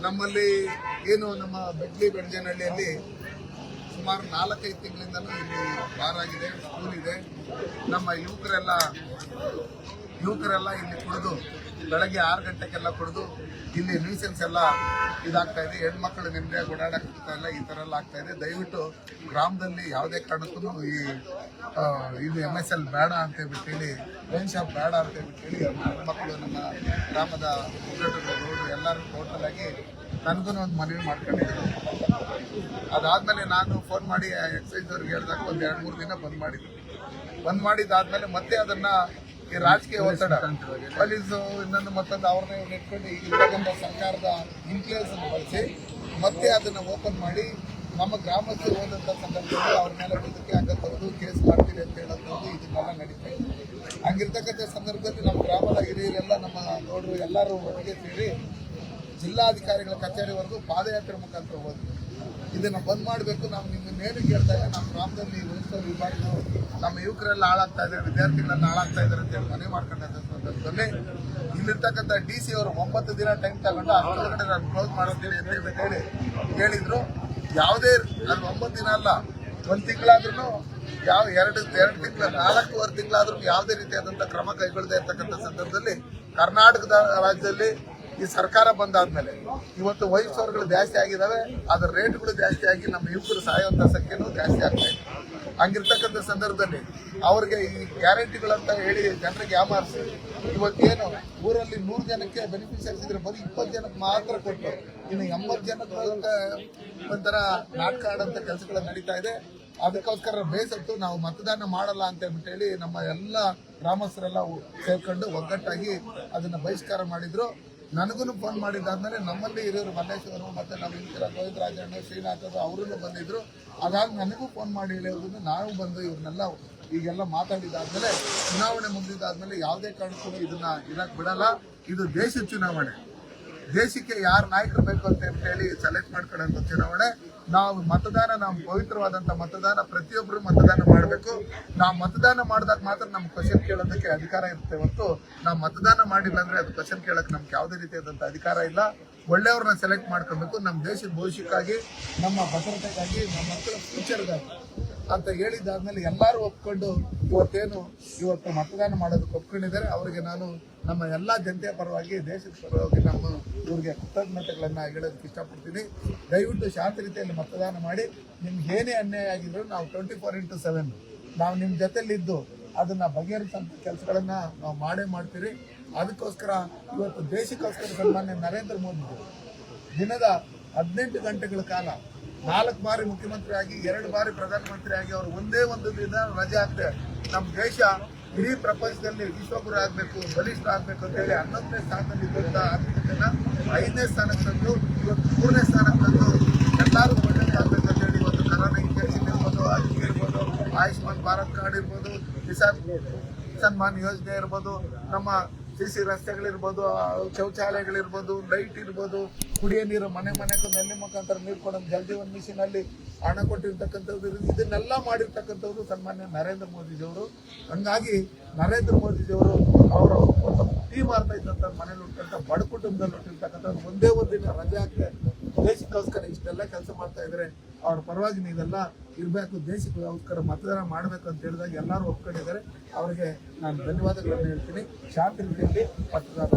ನಮ್ಮಲ್ಲಿ ಏನು ನಮ್ಮ ಬೆಡ್ಲಿ ಬೆಡ್ಜನಹಳ್ಳಿಯಲ್ಲಿ ಸುಮಾರು ನಾಲ್ಕೈದು ತಿಂಗಳಿಂದಲೂ ಇಲ್ಲಿ ಬಾರ್ ಆಗಿದೆ ಸ್ಕೂಲ್ ಇದೆ. ನಮ್ಮ ಯುವಕರೆಲ್ಲ ಯುವಕರೆಲ್ಲ ಇಲ್ಲಿ ಕುಡಿದು ಬೆಳಗ್ಗೆ ಆರು ಗಂಟೆಗೆಲ್ಲ ಕುಡಿದು ಇಲ್ಲಿ ನ್ಯೂಸೆನ್ಸ್ ಎಲ್ಲ ಇದಾಗ್ತಾ ಇದೆ. ಹೆಣ್ಮಕ್ಳು ನಿಮ್ಮದೇ ಓಡಾಡಕ್ಕಾಗ್ತಾ ಇಲ್ಲ, ಈ ಥರ ಎಲ್ಲ ಆಗ್ತಾ ಇದೆ. ದಯವಿಟ್ಟು ಗ್ರಾಮದಲ್ಲಿ ಯಾವುದೇ ಕಾರಣಕ್ಕೂ ಈ ಇದು ಎಂ ಎಸ್ ಎಲ್ ಬೇಡ ಅಂತ ಹೇಳ್ಬಿಟ್ಟು ಹೇಳಿ ಶಾಪ್ ಬೇಡ ಅಂತ ಹೇಳ್ಬಿಟ್ಟು ಹೇಳಿ, ಹೆಣ್ಮಕ್ಳು ನಮ್ಮ ಗ್ರಾಮದ ಮುಖಂಡರು ಎಲ್ಲರೂ ಟೋಟಲ್ ಆಗಿ ನನಗೂ ಒಂದು ಮನವಿ ಮಾಡ್ಕೊಂಡಿದ್ದರು. ಅದಾದಮೇಲೆ ನಾನು ಫೋನ್ ಮಾಡಿ ಎಕ್ಸೈಸ್ ಅವ್ರಿಗೆ ಹೇಳಿದಾಗ ಒಂದು ಎರಡು ಮೂರು ದಿನ ಬಂದ್ ಮಾಡಿದ್ದೆ ಬಂದ್ ಮಾಡಿದಾದ್ಮೇಲೆ ಮತ್ತೆ ಅದನ್ನ ಈ ರಾಜಕೀಯ ಒತ್ತಡ. ಪೊಲೀಸು ಇನ್ನೊಂದು ಮತ್ತೊಂದು ಅವ್ರನ್ನೇ ಇಟ್ಕೊಂಡು ಇರ್ತಕ್ಕಂಥ ಸರ್ಕಾರದ ಇನ್ಫ್ಲೂಯೆನ್ಸ್ ಅನ್ನು ಬಳಸಿ ಮತ್ತೆ ಅದನ್ನು ಓಪನ್ ಮಾಡಿ ನಮ್ಮ ಗ್ರಾಮಕ್ಕೆ ಹೋದಂಥ ಸಂದರ್ಭದಲ್ಲಿ ಅವ್ರ ಮೇಲೆ ಬದುಕಿ ಹಾಕಂಥದ್ದು ಕೇಸ್ ಮಾಡ್ತೀರಿ ಅಂತ ಹೇಳೋದು ಇದನ್ನೆಲ್ಲ ನಡೀತಾ ಇದೆ. ಹಂಗಿರ್ತಕ್ಕಂಥ ಸಂದರ್ಭದಲ್ಲಿ ನಮ್ಮ ಗ್ರಾಮದ ಹಿರಿಯರೆಲ್ಲ, ನಮ್ಮ ನೋಡ್ರು ಎಲ್ಲರೂ ಒಟ್ಟಿಗೆ ಸೇರಿ ಜಿಲ್ಲಾಧಿಕಾರಿಗಳ ಕಚೇರಿವರೆಗೂ ಪಾದಯಾತ್ರೆ ಮುಖಾಂತರ ಹೋದ್ವಿ. ಇದನ್ನ ಬಂದ್ ಮಾಡಬೇಕು. ನಾವು ನಿಮ್ಮನ್ನೇನು ಕೇಳ್ತಾ ಇಲ್ಲ ನಮ್ಮ ಗ್ರಾಮದಲ್ಲಿ ಉಳಿಸೋ ವಿಭಾಗ ನಮ್ಮ ಯುವಕರೆಲ್ಲ ಹಾಳಾಗ್ತಾ ಇದ್ದಾರೆ, ವಿದ್ಯಾರ್ಥಿಗಳೆಲ್ಲ ಹಾಳಾಗ್ತಾ ಇದ್ದಾರೆ ಅಂತ ಹೇಳಿ ಮನೆ ಮಾಡ್ಕೊಂಡಂತ ಸಂದರ್ಭದಲ್ಲಿ. ಇಲ್ಲಿರ್ತಕ್ಕಂಥ ಡಿ ಸಿ ಅವರು ಒಂಬತ್ತು ದಿನ ಟೈಮ್ ತಗೊಂಡು ಅಷ್ಟೊಳಗಡೆ ನಾನು ಕ್ಲೋಸ್ ಹೇಳ್ಬಿಟ್ಟು ಹೇಳಿ ಹೇಳಿದ್ರು. ಯಾವುದೇ ಅದು ಒಂಬತ್ತು ದಿನ ಅಲ್ಲ, ಒಂದು ತಿಂಗಳಾದ್ರೂ ಯಾವ ಎರಡು ಎರಡು ತಿಂಗಳ, ನಾಲ್ಕೂವರೆ ತಿಂಗಳಾದ್ರೂ ಯಾವುದೇ ರೀತಿಯಾದಂಥ ಕ್ರಮ ಕೈಗೊಳ್ಳದೆ ಇರ್ತಕ್ಕಂಥ ಸಂದರ್ಭದಲ್ಲಿ ಕರ್ನಾಟಕದ ರಾಜ್ಯದಲ್ಲಿ ಈ ಸರ್ಕಾರ ಬಂದಾದ್ಮೇಲೆ. ಇವತ್ತು ವಯಸ್ಸವರುಗಳು ಜಾಸ್ತಿ ಆಗಿದಾವೆ ಅದರ ರೇಟ್ಗಳು ಜಾಸ್ತಿ ಆಗಿ ನಮ್ಮ ಯುವಕರು ಸಾಯುವಂತ ಸಂಖ್ಯೆನೂ ಜಾಸ್ತಿ ಆಗ್ತಾ ಇದೆ ಹಂಗಿರ್ತಕ್ಕಂಥ ಸಂದರ್ಭದಲ್ಲಿ ಅವ್ರಿಗೆ ಈ ಗ್ಯಾರಂಟಿಗಳಂತ ಹೇಳಿ ಜನರಿಗೆ ಯಾಮಾರಿಸಿ, ಇವತ್ತೇನು ಊರಲ್ಲಿ ನೂರು ಜನಕ್ಕೆ ಬೆನಿಫಿಷರೀಸ್ ಇದ್ರೆ ಬರೀ ಇಪ್ಪತ್ತು ಜನಕ್ಕೆ ಮಾತ್ರ ಕೊಟ್ಟು, ಇನ್ನು ಎಂಬತ್ತು ಜನಕ್ಕೆ ಒಂಥರ ನಾಟಕ ಆಡೋಂಥ ಕೆಲಸಗಳು ನಡೀತಾ ಇದೆ. ಅದಕ್ಕೋಸ್ಕರ ಬೇಸತ್ತು ನಾವು ಮತದಾನ ಮಾಡಲ್ಲ ಅಂತ ಹೇಳ್ಬಿಟ್ಟು ಹೇಳಿ ನಮ್ಮ ಎಲ್ಲ ಗ್ರಾಮಸ್ಥರೆಲ್ಲ ಸೇರ್ಕೊಂಡು ಒಗ್ಗಟ್ಟಾಗಿ ಅದನ್ನು ಬಹಿಷ್ಕಾರ ಮಾಡಿದ್ರು. ನನಗೂ ಫೋನ್ ಮಾಡಿದ್ದಾದ್ಮೇಲೆ ನಮ್ಮಲ್ಲಿ ಇರೋರು ಮಲ್ಲೇಶ್ವರು ಮತ್ತೆ ನಮ್ಮ ಇಂದಿರ ಗೋವಿಂದ ರಾಜಣ್ಣ, ಶ್ರೀನಾಥರು ಅವರನ್ನು ಬಂದಿದ್ರು. ಅದಾದ ನನಗೂ ಫೋನ್ ಮಾಡಿ ಹೇಳಿರೋದನ್ನು ನಾವು ಬಂದು ಇವ್ರನ್ನೆಲ್ಲ ಈಗೆಲ್ಲ ಮಾತಾಡಿದಾದ್ಮೇಲೆ ಚುನಾವಣೆ ಮುಗಿದಾದ್ಮೇಲೆ ಯಾವುದೇ ಕಾರಣಕ್ಕೂ ಇದನ್ನ ಇರಕ್ ಬಿಡಲ್ಲ. ಇದು ದೇಶದ ಚುನಾವಣೆ. ದೇಶಕ್ಕೆ ಯಾರು ನಾಯಕರು ಬೇಕು ಅಂತ ಹೇಳಿ ಸೆಲೆಕ್ಟ್ ಮಾಡ್ಕೊಳ್ಳೋ ಚುನಾವಣೆ, ನಾವು ಮತದಾನ, ನಾವು ಪವಿತ್ರವಾದಂತ ಮತದಾನ ಪ್ರತಿಯೊಬ್ಬರು ಮತದಾನ ಮಾಡಬೇಕು. ನಾವು ಮತದಾನ ಮಾಡಿದಾಗ ಮಾತ್ರ ನಮ್ಮ ಕ್ವಶನ್ ಕೇಳೋದಕ್ಕೆ ಅಧಿಕಾರ ಇರುತ್ತೆ ಹೊರತು ನಾವು ಮತದಾನ ಮಾಡಿಲ್ಲ ಅಂದ್ರೆ ಅದು ಕ್ವಶನ್ ಕೇಳಕ್ಕೆ ನಮ್ಗೆ ಯಾವುದೇ ರೀತಿಯಾದಂಥ ಅಧಿಕಾರ ಇಲ್ಲ. ಒಳ್ಳೆಯವ್ರನ್ನ ಸೆಲೆಕ್ಟ್ ಮಾಡ್ಕೊಬೇಕು. ನಮ್ಮ ದೇಶದ ಭವಿಷ್ಯಕ್ಕಾಗಿ, ನಮ್ಮ ಭದ್ರತೆಗಾಗಿ, ನಮ್ಮ ಮಕ್ಕಳ ಫ್ಯೂಚರ್ಗಾಗಿ ಅಂತ ಹೇಳಿದಾದ್ಮೇಲೆ ಎಲ್ಲರೂ ಒಪ್ಕೊಂಡು ಇವತ್ತೇನು ಇವತ್ತು ಮತದಾನ ಮಾಡೋದಕ್ಕೆ ಒಪ್ಕೊಂಡಿದ್ದಾರೆ. ಅವರಿಗೆ ನಾನು ನಮ್ಮ ಎಲ್ಲ ಜನತೆಯ ಪರವಾಗಿ, ದೇಶದ ಪರವಾಗಿ ನಮ್ಮ ಇವ್ರಿಗೆ ಕೃತಜ್ಞತೆಗಳನ್ನು ಹೇಳೋದಕ್ಕೆ ಇಷ್ಟಪಡ್ತೀನಿ. ದಯವಿಟ್ಟು ಶಾಂತಿ ರೀತಿಯಲ್ಲಿ ಮತದಾನ ಮಾಡಿ. ನಿಮ್ಗೆ ಏನೇ ಅನ್ಯಾಯ ಆಗಿದ್ರು ನಾವು ಟ್ವೆಂಟಿ ಫೋರ್ ಇಂಟು ಸೆವೆನ್ ನಾವು ನಿಮ್ಮ ಜೊತೆಲಿದ್ದು. ಅದನ್ನ ಬಗೆಹರಿಸಂತ ಕೆಲಸಗಳನ್ನು ನಾವು ಮಾಡೇ ಮಾಡ್ತೀರಿ. ಅದಕ್ಕೋಸ್ಕರ ಇವತ್ತು ದೇಶಕ್ಕೋಸ್ಕರ ಸನ್ಮಾನ್ಯ ನರೇಂದ್ರ ಮೋದಿ ದಿನದ ಹದಿನೆಂಟು ಗಂಟೆಗಳ ಕಾಲ ನಾಲ್ಕು ಬಾರಿ ಮುಖ್ಯಮಂತ್ರಿ ಆಗಿ ಎರಡು ಬಾರಿ ಪ್ರಧಾನಮಂತ್ರಿ ಆಗಿ ಅವರು ಒಂದೇ ಒಂದು ದಿನ ರಜೆ ಹಾಕ್ತಾರೆ ನಮ್ಮ ದೇಶ ಇಡೀ ಪ್ರಪಂಚದಲ್ಲಿ ವಿಶ್ವಗುರು ಆಗಬೇಕು, ಬಲಿಷ್ಠ ಆಗಬೇಕು ಅಂತ ಹೇಳಿ ಹನ್ನೊಂದನೇ ಸ್ಥಾನದಲ್ಲಿ ಇದ್ದಂಥ ಆರ್ಥಿಕತೆಯನ್ನು ಐದನೇ ಸ್ಥಾನಕ್ಕೆ ತಂದು, ಇವತ್ತು ಮೂರನೇ ಸ್ಥಾನಕ್ಕೆ ತಂದು ಎಲ್ಲರೂ ಒಳ್ಳೆಯದಾಗಬೇಕು ಅಂತ ಹೇಳಿ ಇವತ್ತು ಕರೋನಾ ಇಂಜೆಕ್ಷನ್ ಇರ್ಬೋದು, ಅಕ್ಕಿ ಇರ್ಬೋದು, ಆಯುಷ್ಮಾನ್ ಭಾರತ್ ಕಾರ್ಡ್ ಇರ್ಬೋದು, ಕಿಸಾನ್ ಸನ್ಮಾನ್ ಯೋಜನೆ ಇರ್ಬೋದು, ನಮ್ಮ ಸಿ ಸಿ ರಸ್ತೆಗಳಿರ್ಬೋದು ಶೌಚಾಲಯಗಳಿರ್ಬೋದು ಲೈಟ್ ಇರ್ಬೋದು, ಕುಡಿಯೋ ನೀರು, ಮನೆ ಮನೆಗೂ ನಲ್ಲಿ ಮುಖಾಂತರ ನೀರು ಕೊಡೋ ಒಂದು ಮಿಷನ್ ಅಲ್ಲಿ ಹಣ ಕೊಟ್ಟಿರ್ತಕ್ಕಂಥದ್ದು. ಇದನ್ನೆಲ್ಲ ಮಾಡಿರ್ತಕ್ಕಂಥವ್ರು ಸನ್ಮಾನ್ಯ ನರೇಂದ್ರ ಮೋದಿಜಿಯವರು ಹಂಗಾಗಿ ನರೇಂದ್ರ ಮೋದಿಜಿಯವರು ಅವರು ಟೀ ಮಾಡ್ತಾ ಇದ್ದಂಥ ಮನೇಲಿ ಹುಟ್ಟಂತ ಬಡ ಕುಟುಂಬದಲ್ಲಿ ಹುಟ್ಟಿರ್ತಕ್ಕಂಥವ್ರು ಒಂದೇ ಒಂದಿನ ರಜೆ ಹಾಕಿ ದೇಶಕ್ಕೋಸ್ಕರ ಇಷ್ಟೆಲ್ಲ ಕೆಲಸ ಮಾಡ್ತಾ ಇದ್ರೆ ಅವ್ರ ಪರವಾಗಿ ನೀವೆಲ್ಲ ಇರಬೇಕು, ದೇಶಕ್ಕೋಸ್ಕರ ಮತದಾನ ಮಾಡಬೇಕು ಅಂತ ಹೇಳಿದಾಗ ಎಲ್ಲರೂ ಒಪ್ಕೊಂಡಿದ್ದಾರೆ. ಅವರಿಗೆ ನಾನು ಧನ್ಯವಾದಗಳನ್ನು ಹೇಳ್ತೀನಿ. ಶಾಂತಿ ರೀತಿಯಲ್ಲಿ ಮತದಾನ